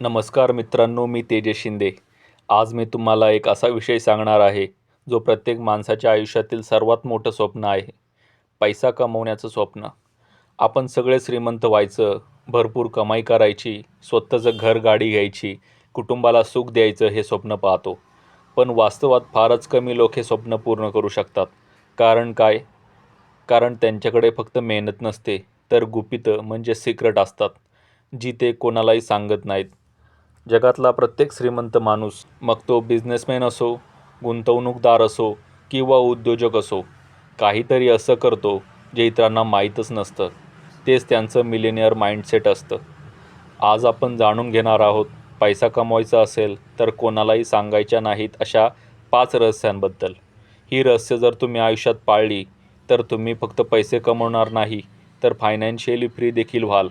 नमस्कार मित्रांनो मी तेजस शिंदे. आज मी तुम्हाला एक असा विषय सांगणार आहे जो प्रत्येक माणसाच्या आयुष्यातील सर्वात मोठं स्वप्न आहे. पैसा कमवण्याचं स्वप्न. आपण सगळे श्रीमंत व्हायचं भरपूर कमाई करायची स्वतःचं घर गाडी घ्यायची कुटुंबाला सुख द्यायचं हे स्वप्न पाहतो. पण वास्तवात फारच कमी लोक हे स्वप्न पूर्ण करू शकतात. कारण काय? कारण त्यांच्याकडे फक्त मेहनत नसते तर गुपितं म्हणजे सिक्रेट असतात जी ते कोणालाही सांगत नाहीत. जगातला प्रत्येक श्रीमंत माणूस मग तो बिझनेसमॅन असो गुंतवणूकदार असो किंवा उद्योजक असो काहीतरी असं करतो जे इतरांना माहीतच नसतं. तेच त्यांचं मिलेनियर माइंडसेट असतं. आज आपण जाणून घेणार आहोत पैसा कमवायचा असेल तर कोणालाही सांगायच्या नाहीत अशा पाच रहस्यांबद्दल. ही रहस्य जर तुम्ही आयुष्यात पाळली तर तुम्ही फक्त पैसे कमवणार नाही तर फायनान्शियली फ्री देखील व्हाल.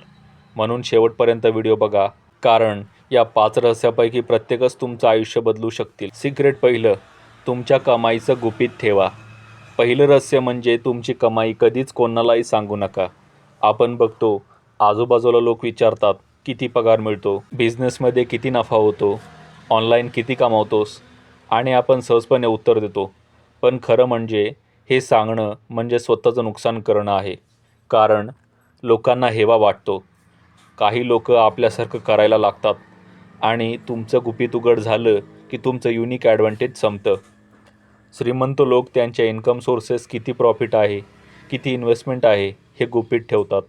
म्हणून शेवटपर्यंत व्हिडिओ बघा कारण या पाच रहस्यापैकी प्रत्येकच तुमचं आयुष्य बदलू शकतील. सिक्रेट पहिलं तुमच्या कमाईचं गुपित ठेवा. पहिलं रहस्य म्हणजे तुमची कमाई कधीच कोणालाही सांगू नका. आपण बघतो आजूबाजूला लोक विचारतात किती पगार मिळतो बिझनेसमध्ये किती नफा होतो ऑनलाईन किती कमावतोस आणि आपण सहजपणे उत्तर देतो. पण खरं म्हणजे हे सांगणं म्हणजे स्वतःचं नुकसान करणं आहे. कारण लोकांना हेवा वाटतो. काही लोक आपल्यासारखं करायला लागतात. आणि तुमचं गुपित उघड झालं की तुमचं युनिक ॲडव्हान्टेज संपतं. श्रीमंत लोक त्यांच्या इन्कम सोर्सेस किती प्रॉफिट आहे किती इन्व्हेस्टमेंट आहे हे गुपित ठेवतात.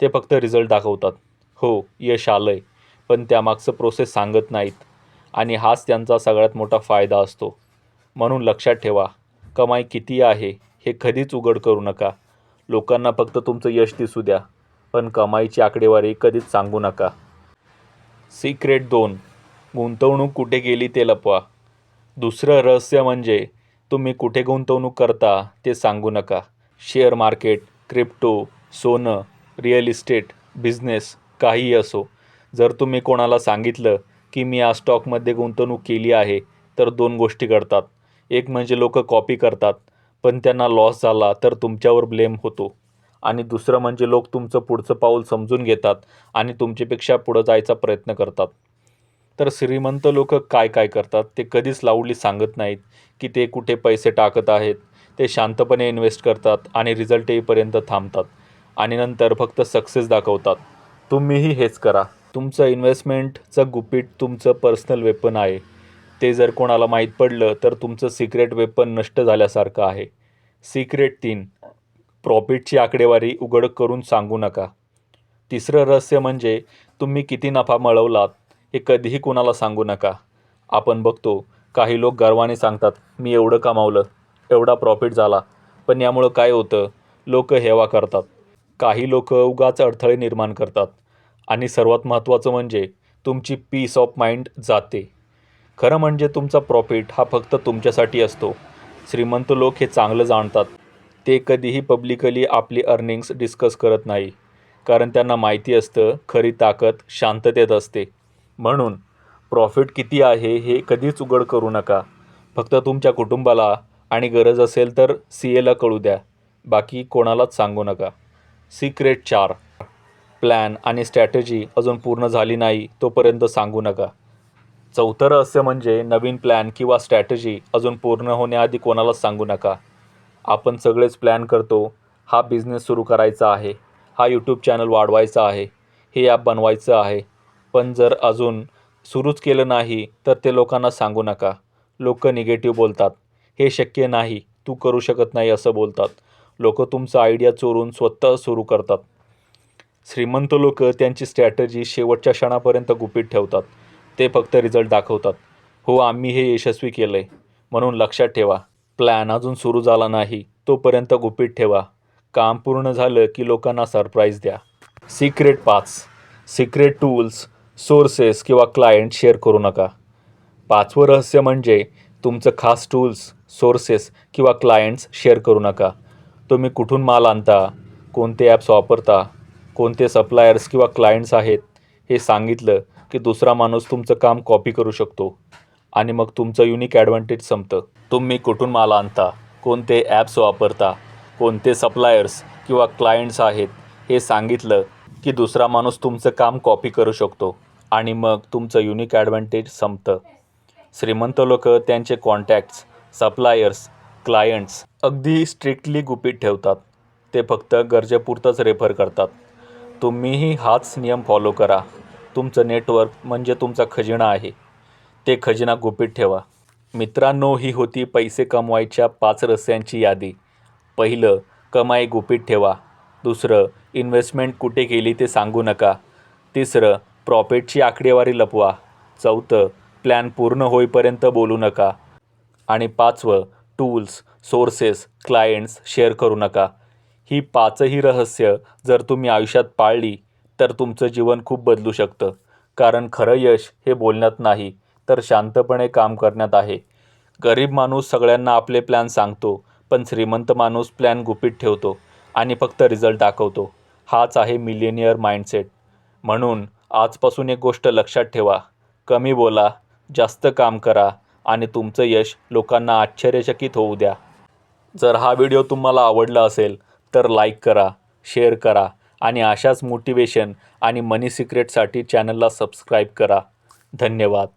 ते फक्त रिझल्ट दाखवतात. हो यश आलं आहे पण त्यामागचं प्रोसेस सांगत नाहीत. आणि हाच त्यांचा सगळ्यात मोठा फायदा असतो. म्हणून लक्षात ठेवा. कमाई किती आहे हे कधीच उघड करू नका. लोकांना फक्त तुमचं यश दिसू द्या पण कमाईची आकडेवारी कधीच सांगू नका. सिक्रेट दोन गुंतवणूक कुठे गेली ते लपवा. दुसरं रहस्य म्हणजे तुम्ही कुठे गुंतवणूक करता ते सांगू नका. शेअर मार्केट क्रिप्टो सोनं रिअल इस्टेट बिझनेस काहीही असो. जर तुम्ही कोणाला सांगितलं की मी या स्टॉकमध्ये गुंतवणूक केली आहे तर दोन गोष्टी घडतात. एक म्हणजे लोक कॉपी करतात पण त्यांना लॉस झाला तर तुमच्यावर ब्लेम होतो. आणि दुसरं म्हणजे लोक तुमचं पुढचं पाऊल समजून घेतात आणि तुमच्यापेक्षा पुढं जायचा प्रयत्न करतात. तर श्रीमंत लोक काय काय करतात ते कधीच लाऊडली सांगत नाहीत की ते कुठे पैसे टाकत आहेत ते शांतपणे इन्व्हेस्ट करतात आणि रिझल्ट येईपर्यंत थांबतात आणि नंतर फक्त सक्सेस दाखवतात. तुम्हीही हेच करा. तुमचं इन्व्हेस्टमेंटचं गुपिट तुमचं पर्सनल वेपन आहे. ते जर कोणाला माहीत पडलं तर तुमचं सिक्रेट वेपन नष्ट झाल्यासारखं आहे. सिक्रेट तीन. प्रॉफिटची आकडेवारी उघड करून सांगू नका. तिसरं रहस्य म्हणजे तुम्ही किती नफा मिळवलात हे कधीही कोणाला सांगू नका. आपण बघतो काही लोक गर्वाने सांगतात मी एवढं कमावलं एवढा प्रॉफिट झाला. पण यामुळं काय होतं? लोक हेवा करतात. काही लोक उगाच अडथळे निर्माण करतात. आणि सर्वात महत्त्वाचं म्हणजे तुमची पीस ऑफ माइंड जाते. खरं म्हणजे तुमचा प्रॉफिट हा फक्त तुमच्यासाठी असतो. श्रीमंत लोक हे चांगलं जाणतात. ते कधीही पब्लिकली आपली अर्निंग्स डिस्कस करत नाही. कारण त्यांना माहिती असतं खरी ताकद शांततेत असते. म्हणून प्रॉफिट किती आहे हे कधीच उघड करू नका. फक्त तुमच्या कुटुंबाला आणि गरज असेल तर सी एला कळू द्या. बाकी कोणालाच सांगू नका. सिक्रेट चार. प्लॅन आणि स्ट्रॅटेजी अजून पूर्ण झाली नाही तोपर्यंत सांगू नका. चौथं असं म्हणजे नवीन प्लॅन किंवा स्ट्रॅटेजी अजून पूर्ण होण्याआधी कोणालाच सांगू नका. आपण सगळेच प्लॅन करतो. हा बिझनेस सुरू करायचा आहे. हा यूट्यूब चॅनल वाढवायचा आहे. हे ॲप बनवायचं आहे. पण जर अजून सुरूच केलं नाही तर ते लोकांना सांगू नका. लोक निगेटिव्ह बोलतात. हे शक्य नाही. तू करू शकत नाही असं बोलतात. लोक तुमचा आयडिया चोरून स्वतः सुरू करतात. श्रीमंत लोक त्यांची स्ट्रॅटजी शेवटच्या क्षणापर्यंत गुपित ठेवतात. ते फक्त रिझल्ट दाखवतात. हो आम्ही हे यशस्वी केलं आहे म्हणून लक्षात ठेवा प्लॅन अजून सुरू झाला नाही तोपर्यंत गुपित ठेवा. काम पूर्ण झालं की लोकांना सरप्राईज द्या. सिक्रेट पाच सिक्रेट टूल्स सोर्सेस किंवा क्लायंट शेअर करू नका. पाचवं रहस्य म्हणजे तुमचं खास टूल्स सोर्सेस किंवा क्लायंट्स शेअर करू नका. तुम्ही कुठून माल आणता कोणते ॲप्स वापरता कोणते सप्लायर्स किंवा क्लायंट्स आहेत हे सांगितलं की दुसरा माणूस तुमचं काम कॉपी करू शकतो. आणि मग तुमचं युनिक ॲडव्हान्टेज संपतं. तुम्ही कुठून माल आणता? कोणते ॲप्स वापरता? कोणते सप्लायर्स किंवा क्लायंट्स आहेत? हे सांगितलं की दुसरा माणूस तुमचं काम कॉपी करू शकतो. आणि मग तुमचं युनिक ॲडव्हान्टेज संपतं. श्रीमंत लोक त्यांचे कॉन्टॅक्ट्स सप्लायर्स क्लायंट्स अगदी स्ट्रिक्टली गुपित ठेवतात. ते फक्त गरजेपुरतंच रेफर करतात. तुम्हीही हाच नियम फॉलो करा. तुमचं नेटवर्क म्हणजे तुमचा खजिना आहे. ते खजिना गुपित ठेवा. मित्रांनो ही होती पैसे कमवायच्या पाच रस्त्यांची यादी. पहिलं कमाई गुपित ठेवा. दुसरं इन्व्हेस्टमेंट कुठे केली ते सांगू नका. तिसरं प्रॉफिटची आकडेवारी लपवा. चौथं प्लॅन पूर्ण होईपर्यंत बोलू नका. आणि पाचवं टूल्स सोर्सेस क्लायंट्स शेअर करू नका. ही पाचही रहस्य जर तुम्ही आयुष्यात पाळली तर तुमचं जीवन खूप बदलू शकतं. कारण खरं यश हे बोलण्यात नाही तर शांतपणे काम करण्यात आहे. गरीब माणूस सगळ्यांना आपले प्लॅन सांगतो पण श्रीमंत माणूस प्लॅन गुपित ठेवतो आणि फक्त रिझल्ट दाखवतो. हाच आहे मिलेनियर माइंडसेट म्हणून आजपासून एक गोष्ट लक्षात ठेवा. कमी बोला जास्त काम करा आणि तुमचं यश लोकांना आश्चर्यचकित होऊ द्या. जर हा व्हिडिओ तुम्हाला आवडला असेल तर लाईक करा शेअर करा आणि अशाच मोटिवेशन आणि मनी सिक्रेटसाठी चॅनलला सबस्क्राईब करा. धन्यवाद.